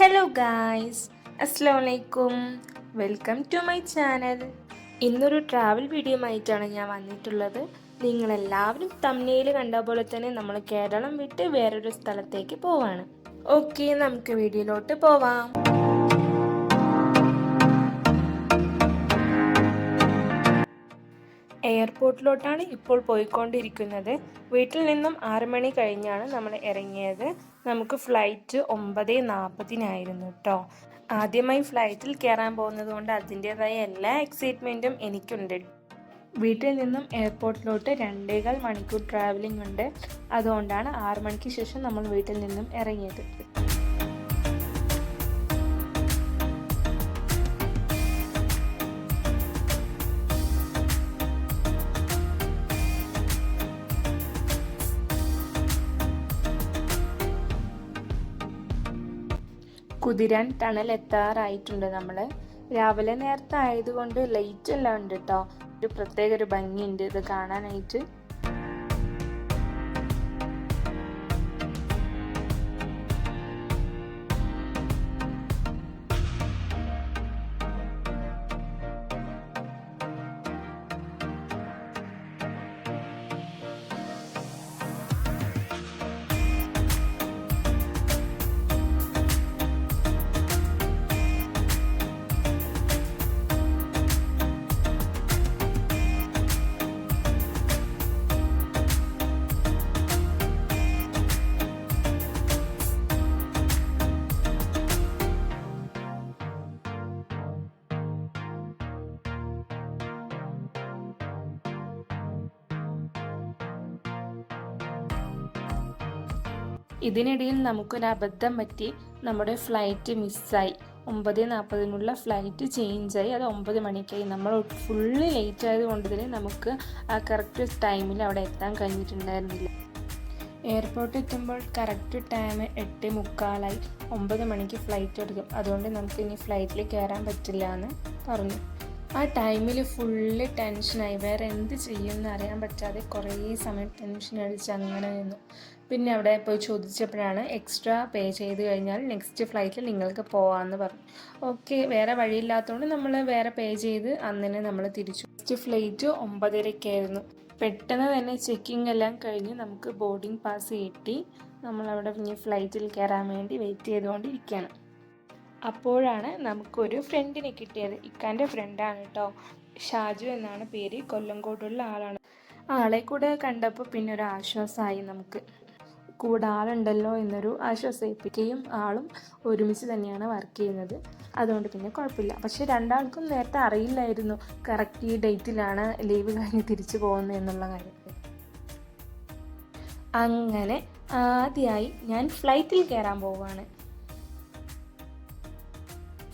Hello guys അസ്സാം വലൈക്കും welcome to my channel ഇന്നൊരു ട്രാവൽ വീഡിയോ ആയിട്ടാണ് ഞാൻ വന്നിട്ടുള്ളത്. നിങ്ങളെല്ലാവരും തമ്മിയിൽ കണ്ട പോലെ തന്നെ നമ്മൾ കേരളം വിട്ട് വേറൊരു സ്ഥലത്തേക്ക് പോവാണ്. ഓക്കെ നമുക്ക് വീഡിയോയിലോട്ട് പോവാം. എയർപോർട്ടിലോട്ടാണ് ഇപ്പോൾ പോയിക്കൊണ്ടിരിക്കുന്നത്. വീട്ടിൽ നിന്നും ആറ് മണി കഴിഞ്ഞാണ് നമ്മൾ ഇറങ്ങിയത്. നമുക്ക് ഫ്ലൈറ്റ് ഒമ്പത് നാൽപ്പതിനായിരുന്നു കേട്ടോ ആദ്യമായി ഫ്ലൈറ്റിൽ കയറാൻ പോകുന്നത് കൊണ്ട് അതിന്റേതായ എല്ലാ എക്സൈറ്റ്മെന്റും എനിക്കുണ്ട്. വീട്ടിൽ നിന്നും എയർപോർട്ടിലോട്ട് രണ്ടേകാൽ മണിക്കൂർ ട്രാവലിംഗ് ഉണ്ട്. അതുകൊണ്ടാണ് ആറ് മണിക്ക് ശേഷം നമ്മൾ വീട്ടിൽ നിന്നും ഇറങ്ങിയത്. കുതിരാൻ ടണൽ എത്താറായിട്ടുണ്ട് നമ്മൾ രാവിലെ നേരത്തെ ആയതുകൊണ്ട് ലൈറ്റ് എല്ലാം ഉണ്ട് കേട്ടോ ഒരു പ്രത്യേക ഒരു ഭംഗിയുണ്ട് ഇത് കാണാനായിട്ട്. ഇതിനിടയിൽ നമുക്കൊരു അബദ്ധം പറ്റി നമ്മുടെ ഫ്ലൈറ്റ് മിസ്സായി ഒമ്പത് നാൽപ്പതിനുള്ള ഫ്ലൈറ്റ് ചേഞ്ചായി അത് ഒമ്പത് മണിക്കായി. നമ്മൾ ഫുള്ള് ലേറ്റ് ആയതുകൊണ്ട് തന്നെ നമുക്ക് ആ കറക്റ്റ് ടൈമിൽ അവിടെ എത്താൻ കഴിഞ്ഞിട്ടുണ്ടായിരുന്നില്ല. എയർപോർട്ട് എത്തുമ്പോൾ കറക്റ്റ് ടൈം എട്ട് മുക്കാലായി. ഒമ്പത് മണിക്ക് ഫ്ലൈറ്റ് എടുക്കും. അതുകൊണ്ട് നമുക്ക് ഇനി ഫ്ലൈറ്റിൽ കയറാൻ പറ്റില്ല എന്ന് പറഞ്ഞു. ആ ടൈമിൽ ഫുള്ള് ടെൻഷനായി വേറെ എന്ത് ചെയ്യുമെന്ന് അറിയാൻ പറ്റാതെ കുറേ സമയം ടെൻഷൻ അടിച്ച് അങ്ങനെ നിന്നു. പിന്നെ അവിടെ പോയി ചോദിച്ചപ്പോഴാണ് എക്സ്ട്രാ പേ ചെയ്ത് കഴിഞ്ഞാൽ നെക്സ്റ്റ് ഫ്ലൈറ്റിൽ നിങ്ങൾക്ക് പോകാമെന്ന് പറഞ്ഞു. ഓക്കെ വേറെ വഴിയില്ലാത്തതുകൊണ്ട് നമ്മൾ വേറെ പേ ചെയ്ത് അന്നിനെ നമ്മൾ തിരിച്ചു. നെക്സ്റ്റ് ഫ്ലൈറ്റ് ഒമ്പതരയ്ക്കായിരുന്നു പെട്ടെന്ന് തന്നെ ചെക്കിംഗ് എല്ലാം കഴിഞ്ഞ് നമുക്ക് ബോർഡിംഗ് പാസ് കിട്ടി. നമ്മളവിടെ പിന്നെ ഫ്ലൈറ്റിൽ കയറാൻ വേണ്ടി വെയിറ്റ് ചെയ്തുകൊണ്ടിരിക്കുകയാണ് അപ്പോഴാണ് നമുക്കൊരു ഫ്രണ്ടിനെ കിട്ടിയത്. ഇക്കാന്റെ ഫ്രണ്ടാണ് കേട്ടോ ഷാജു എന്നാണ് പേര്. കൊല്ലംകോട്ടുള്ള ആളാണ്. ആളെ കൂടെ കണ്ടപ്പോൾ പിന്നെ ഒരു ആശ്വാസമായി നമുക്ക്. കൂടെ ആളുണ്ടല്ലോ എന്നൊരു ആശ്വാസിപ്പിക്കുകയും ആളും ഒരുമിച്ച് തന്നെയാണ് വർക്ക് ചെയ്യുന്നത്. അതുകൊണ്ട് പിന്നെ കുഴപ്പമില്ല. പക്ഷേ രണ്ടാൾക്കും നേരത്തെ അറിയില്ലായിരുന്നു കറക്റ്റ് ഈ ഡേറ്റിലാണ് ലീവ് കഴിഞ്ഞ് തിരിച്ചു പോകുന്നത് എന്നുള്ള കാര്യത്തിൽ. അങ്ങനെ ആദ്യമായി ഞാൻ ഫ്ലൈറ്റിൽ കയറാൻ പോവുകയാണ്.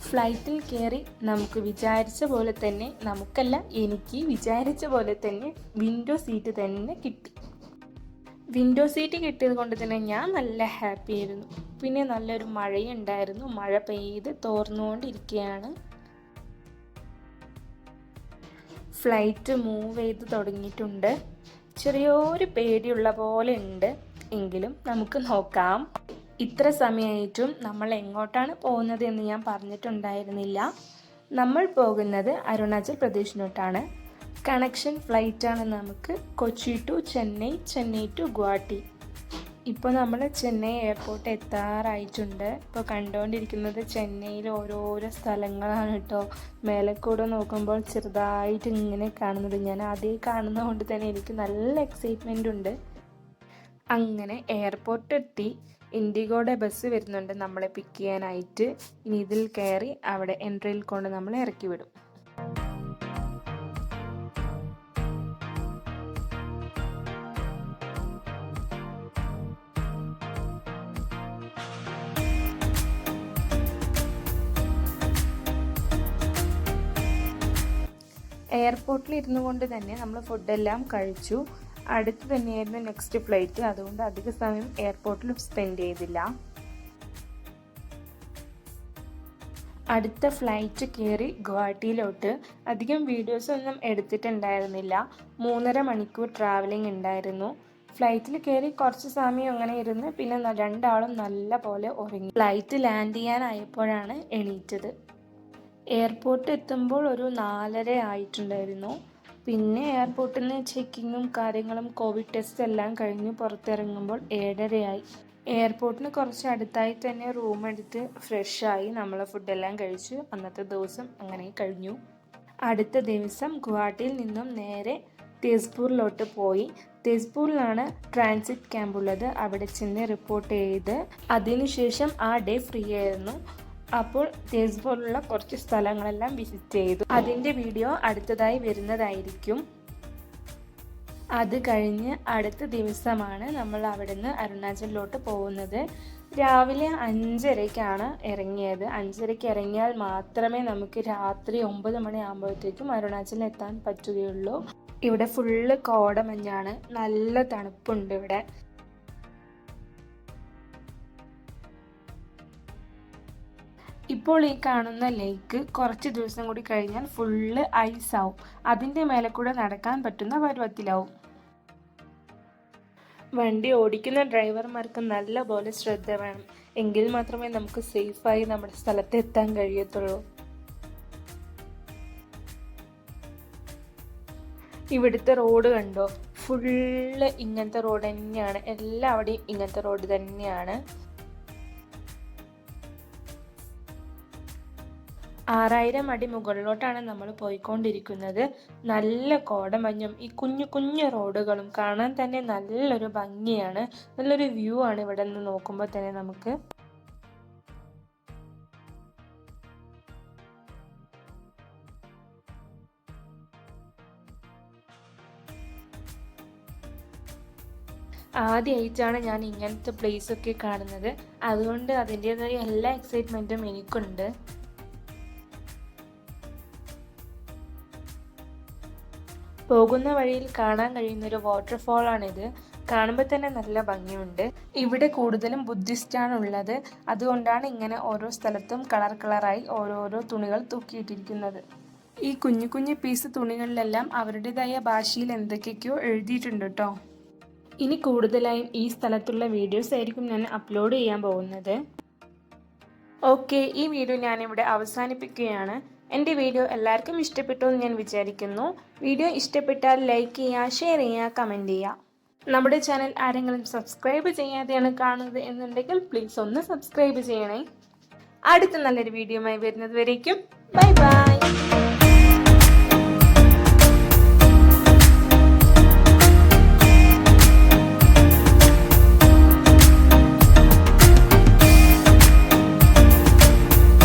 ഫ്ലൈറ്റിൽ കയറി നമുക്ക് വിചാരിച്ച പോലെ തന്നെ നമുക്കല്ല എനിക്ക് വിചാരിച്ച പോലെ തന്നെ വിൻഡോ സീറ്റ് തന്നെ കിട്ടി. വിൻഡോ സീറ്റ് കിട്ടിയത് കൊണ്ട് തന്നെ ഞാൻ നല്ല ഹാപ്പി ആയിരുന്നു. പിന്നെ നല്ലൊരു മഴയുണ്ടായിരുന്നു. മഴ പെയ്ത് തോർന്നുകൊണ്ടിരിക്കുകയാണ്. ഫ്ലൈറ്റ് മൂവ് ചെയ്ത് തുടങ്ങിയിട്ടുണ്ട്. ചെറിയൊരു പേടിയുള്ള പോലെ ഉണ്ട്. എങ്കിലും നമുക്ക് നോക്കാം. ഇത്ര സമയമായിട്ടും നമ്മൾ എങ്ങോട്ടാണ് പോകുന്നത് എന്ന് ഞാൻ പറഞ്ഞിട്ടുണ്ടായിരുന്നില്ല. നമ്മൾ പോകുന്നത് അരുണാചൽ പ്രദേശിലോട്ടാണ്. കണക്ഷൻ ഫ്ലൈറ്റാണ് നമുക്ക് കൊച്ചി ടു ചെന്നൈ ചെന്നൈ ടു ഗുവാഹട്ടി. ഇപ്പോൾ നമ്മൾ ചെന്നൈ എയർപോർട്ട് എത്താറായിട്ടുണ്ട്. ഇപ്പോൾ കണ്ടുകൊണ്ടിരിക്കുന്നത് ചെന്നൈയിൽ ഓരോരോ സ്ഥലങ്ങളാണ് കേട്ടോ മേലക്കൂടെ നോക്കുമ്പോൾ ചെറുതായിട്ട് ഇങ്ങനെ കാണുന്നത്. ഞാൻ അതേ കാണുന്നതുകൊണ്ട് തന്നെ എനിക്ക് നല്ല എക്സൈറ്റ്മെന്റ് ഉണ്ട്. അങ്ങനെ എയർപോർട്ട് എത്തി. ഇൻഡിഗോയുടെ ബസ് വരുന്നുണ്ട്. നമ്മളെ പിക്ക് ചെയ്യാനായിട്ട്. ഇനി ഇതിൽ കയറി അവിടെ എൻട്രിയിൽ കൊണ്ട് നമ്മളെ ഇറക്കി വിടും. എയർപോർട്ടിൽ ഇരുന്നു കൊണ്ട് തന്നെ നമ്മൾ ഫുഡെല്ലാം കഴിച്ചു. അടുത്ത് തന്നെയായിരുന്നു നെക്സ്റ്റ് ഫ്ലൈറ്റ്. അതുകൊണ്ട് അധിക സമയം എയർപോർട്ടിൽ സ്പെൻഡ് ചെയ്തില്ല. അടുത്ത ഫ്ലൈറ്റ് കയറി ഗുവാഹട്ടിയിലോട്ട്. അധികം വീഡിയോസ് ഒന്നും എടുത്തിട്ടുണ്ടായിരുന്നില്ല. മൂന്നര മണിക്കൂർ ട്രാവലിംഗ് ഉണ്ടായിരുന്നു. ഫ്ലൈറ്റിൽ കയറി കുറച്ച് സമയം അങ്ങനെ ഇരുന്ന് പിന്നെ രണ്ടാളും നല്ല പോലെ ഉറങ്ങി. ഫ്ലൈറ്റ് ലാൻഡ് ചെയ്യാനായപ്പോഴാണ് എണീറ്റത്. എയർപോർട്ട് എത്തുമ്പോൾ ഒരു നാലര ആയിട്ടുണ്ടായിരുന്നു. പിന്നെ എയർപോർട്ടിൽ നിന്ന് ചെക്കിങ്ങും കാര്യങ്ങളും കോവിഡ് ടെസ്റ്റ് എല്ലാം കഴിഞ്ഞ് പുറത്തിറങ്ങുമ്പോൾ ഏഴരയായി. എയർപോർട്ടിന് കുറച്ച് അടുത്തായി തന്നെ റൂം എടുത്ത് ഫ്രഷായി നമ്മൾ ഫുഡെല്ലാം കഴിച്ചു അന്നത്തെ ദിവസം അങ്ങനെ കഴിഞ്ഞു. അടുത്ത ദിവസം ഗുവാഹട്ടിയിൽ നിന്നും നേരെ തേസ്പൂരിലോട്ട് പോയി. തേസ്പൂരിലാണ് ട്രാൻസിറ്റ് ക്യാമ്പുള്ളത് അവിടെ ചെന്ന് റിപ്പോർട്ട് ചെയ്ത് അതിനുശേഷം ആ ഡേ ഫ്രീ ആയിരുന്നു. അപ്പോൾ തേസ്പൂരിലുള്ള കുറച്ച് സ്ഥലങ്ങളെല്ലാം വിസിറ്റ് ചെയ്തു. അതിന്റെ വീഡിയോ അടുത്തതായി വരുന്നതായിരിക്കും. അത് കഴിഞ്ഞ് അടുത്ത ദിവസമാണ് നമ്മൾ അവിടുന്ന് അരുണാചലിലോട്ട് പോകുന്നത്. രാവിലെ അഞ്ചരയ്ക്കാണ് ഇറങ്ങിയത്. അഞ്ചരയ്ക്ക് ഇറങ്ങിയാൽ മാത്രമേ നമുക്ക് രാത്രി ഒമ്പത് മണി ആകുമ്പോഴത്തേക്കും അരുണാചലിൽ എത്താൻ പറ്റുകയുള്ളൂ. ഇവിടെ ഫുള്ള് കോടമഞ്ഞാണ്. നല്ല തണുപ്പുണ്ട് ഇവിടെ. ഇപ്പോൾ ഈ കാണുന്ന ലേക്ക് കുറച്ച് ദിവസം കൂടി കഴിഞ്ഞാൽ ഫുള്ള് ആവും. അതിന്റെ മേലെ കൂടെ നടക്കാൻ പറ്റുന്ന പരുവത്തിലാവും. വണ്ടി ഓടിക്കുന്ന ഡ്രൈവർമാർക്ക് നല്ല പോലെ ശ്രദ്ധ വേണം. എങ്കിൽ മാത്രമേ നമുക്ക് സേഫായി നമ്മുടെ സ്ഥലത്ത് എത്താൻ കഴിയത്തുള്ളൂ. ഇവിടുത്തെ റോഡ് കണ്ടോ? ഫുള്ള് ഇങ്ങനത്തെ റോഡ് തന്നെയാണ്. എല്ലാവിടെയും ഇങ്ങനത്തെ റോഡ് തന്നെയാണ്. ആറായിരം അടി മുകളിലോട്ടാണ് നമ്മൾ പോയിക്കൊണ്ടിരിക്കുന്നത്. നല്ല കോടമഞ്ഞും ഈ കുഞ്ഞു കുഞ്ഞു റോഡുകളും കാണാൻ തന്നെ നല്ലൊരു ഭംഗിയാണ്. നല്ലൊരു വ്യൂ ആണ് ഇവിടെ നിന്ന് നോക്കുമ്പോൾ തന്നെ നമുക്ക്. ആദ്യമായിട്ടാണ് ഞാൻ ഇങ്ങനത്തെ പ്ലേസ് ഒക്കെ കാണുന്നത്. അതുകൊണ്ട് അതിന്റെതായ എല്ലാ എക്സൈറ്റ്മെന്റും എനിക്കുണ്ട്. പോകുന്ന വഴിയിൽ കാണാൻ കഴിയുന്ന ഒരു വാട്ടർഫോൾ ആണിത് കാണുമ്പോൾ തന്നെ നല്ല ഭംഗിയുണ്ട്. ഇവിടെ കൂടുതലും ബുദ്ധിസ്റ്റാണ് ഉള്ളത് അതുകൊണ്ടാണ് ഇങ്ങനെ ഓരോ സ്ഥലത്തും കളർ കളറായി ഓരോരോ തുണികൾ തൂക്കിയിട്ടിരിക്കുന്നത്. ഈ കുഞ്ഞു കുഞ്ഞു പീസ് തുണികളിലെല്ലാം അവരുടേതായ ഭാഷയിൽ എന്തൊക്കെയൊക്കെയോ എഴുതിയിട്ടുണ്ട് കേട്ടോ ഇനി കൂടുതലായും ഈ സ്ഥലത്തുള്ള വീഡിയോസ് ആയിരിക്കും ഞാൻ അപ്ലോഡ് ചെയ്യാൻ പോകുന്നത്. ഓക്കെ ഈ വീഡിയോ ഞാനിവിടെ അവസാനിപ്പിക്കുകയാണ്. എന്റെ വീഡിയോ എല്ലാവർക്കും ഇഷ്ടപ്പെട്ടു എന്ന് ഞാൻ വിചാരിക്കുന്നു. വീഡിയോ ഇഷ്ടപ്പെട്ടാൽ ലൈക്ക് ചെയ്യുക ഷെയർ ചെയ്യുക കമന്റ് ചെയ്യുക. നമ്മുടെ ചാനൽ ആരെങ്കിലും സബ്സ്ക്രൈബ് ചെയ്യാതെയാണ് കാണുന്നത് എന്നുണ്ടെങ്കിൽ പ്ലീസ് ഒന്ന് സബ്സ്ക്രൈബ് ചെയ്യണേ. അടുത്ത നല്ലൊരു വീഡിയോയുമായി വരുന്നത് വരേക്കും. Bye bye.